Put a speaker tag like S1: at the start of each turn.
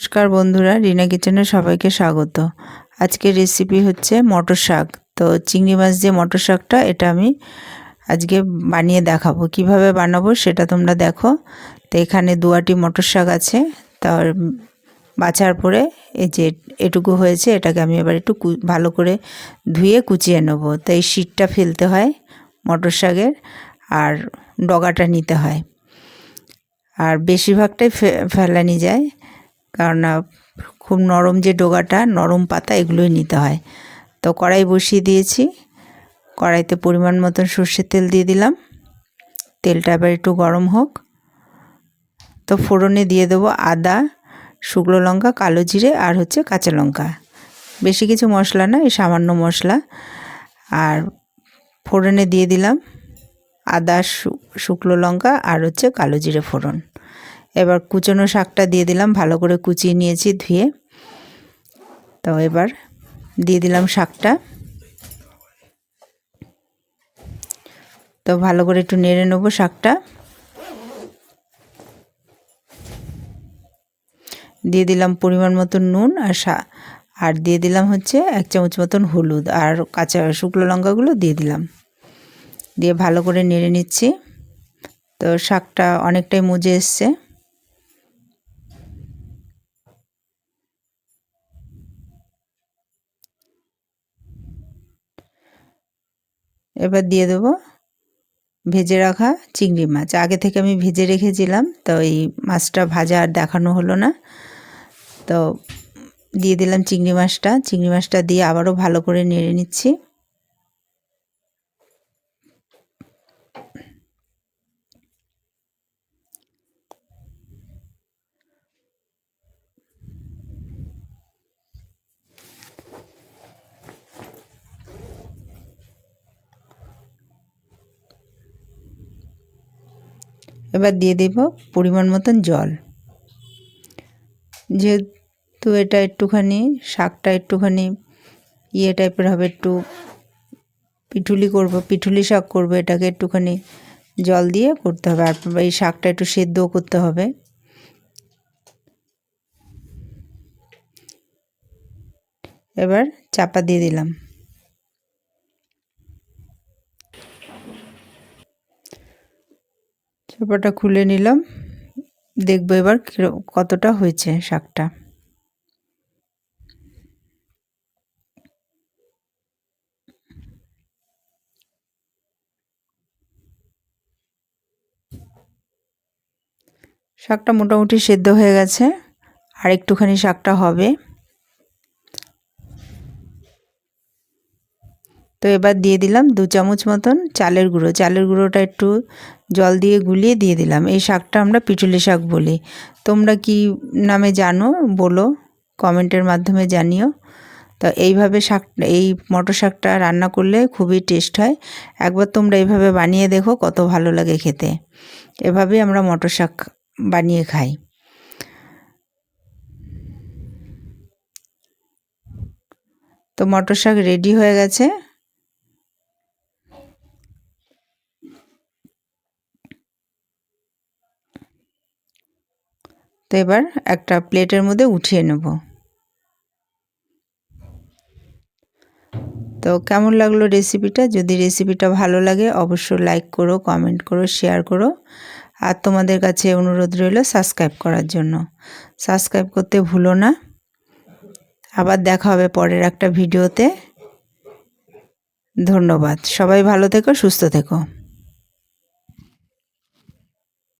S1: নমস্কার বন্ধুরা, রিনা কিচেনে সবাইকে স্বাগত। আজকের রেসিপি হচ্ছে মটর শাক। তো চিংড়ি মাছ দিয়ে মটর শাকটা এটা আমি আজকে বানিয়ে দেখাবো। কীভাবে বানাবো সেটা তোমরা দেখো। তো এখানে দুয়াটি মটর শাক আছে। তার বাছার পরে এই যে এটুকু হয়েছে, এটাকে আমি এবার একটু ভালো করে ধুয়ে কুচিয়ে নেব। তো এই শীতটা ফেলতে হয় মটর শাকের আর ডগাটা নিতে হয়। আর বেশিরভাগটাই ফেলানি যায়। কারণ খুব নরম যে ডোগাটা, নরম পাতা এগুলোই নিতে হয়। তো কড়াই বসিয়ে দিয়েছি। কড়াইতে পরিমাণ মতন সর্ষের তেল দিয়ে দিলাম। তেলটা এবার একটু গরম হোক। তো ফোড়নে দিয়ে দেবো আদা, শুকনো লঙ্কা, কালো জিরে আর হচ্ছে কাঁচা লঙ্কা। বেশি কিছু মশলা না, এই সামান্য মশলা। আর ফোড়নে দিয়ে দিলাম আদা শুকনো লঙ্কা আর হচ্ছে কালো জিরে ফোড়ন। এবার কুচনো শাকটা দিয়ে দিলাম, ভালো করে কুচিয়ে নিয়েছি ধুয়ে। তো এবার দিয়ে দিলাম শাকটা। তো ভালো করে একটু নেড়ে নেব শাকটা। দিয়ে দিলাম পরিমাণ মতন নুন আর আর দিয়ে দিলাম হচ্ছে এক চামচ মতন হলুদ আর কাঁচা শুকনো লঙ্কাগুলো দিয়ে দিলাম। দিয়ে ভালো করে নেড়ে নিচ্ছি। তো শাকটা অনেকটাই মজে এসছে। এবার দিয়ে দেবো ভেজে রাখা চিংড়ি মাছ। আগে থেকে আমি ভেজে রেখেছিলাম, তো এই মাছটা ভাজা আর দেখানো হলো না। তো দিয়ে দিলাম চিংড়ি মাছটা। চিংড়ি মাছটা দিয়ে আবারও ভালো করে নেড়ে নিচ্ছি। এবার দিয়ে দেব পরিমাণ মতন জল। যেহেতু এটা একটুখানি, শাকটা একটুখানি ইয়ে টাইপের হবে, একটু পিঠুলি করব, পিঠুলি শাক করব, এটাকে একটুখানি জল দিয়ে করতে হবে। আর এই শাকটা একটু সেদ্ধও করতে হবে। এবার চাপা দিয়ে দিলাম। চাপাটা খুলে নিলাম। দেখব এবার কতটা হয়েছে শাকটা। শাকটা মোটামুটি সেদ্ধ হয়ে গেছে, আর একটুখানি শাকটা হবে। তো এবার দিয়ে দিলাম দু চামচ মতন চালের গুঁড়ো। চালের গুঁড়োটা একটু জল দিয়ে গুলিয়ে দিয়ে দিলাম। এই শাকটা আমরা পিটুলি শাক বলি। তোমরা কি নামে জানো বলো, কমেন্টের মাধ্যমে জানিও। তো এইভাবে শাক, এই মটর শাকটা রান্না করলে খুবই টেস্ট হয়। একবার তোমরা এইভাবে বানিয়ে দেখো, কত ভালো লাগে খেতে। এভাবেই আমরা মটর শাক বানিয়ে খাই। তো মটর শাক রেডি হয়ে গেছে। তো এবার একটা প্লেটের মধ্যে উঠিয়ে নেব। তো কেমন লাগল রেসিপিটা? যদি রেসিপিটা ভালো লাগে, অবশ্যই লাইক করো কমেন্ট করো শেয়ার করো। আর তোমাদের কাছে অনুরোধ রইল সাবস্ক্রাইব করার জন্য। সাবস্ক্রাইব করতে ভুলো না। আবার দেখা হবে পরের একটা ভিডিওতে। ধন্যবাদ। সবাই ভালো থেকো, সুস্থ থেকো।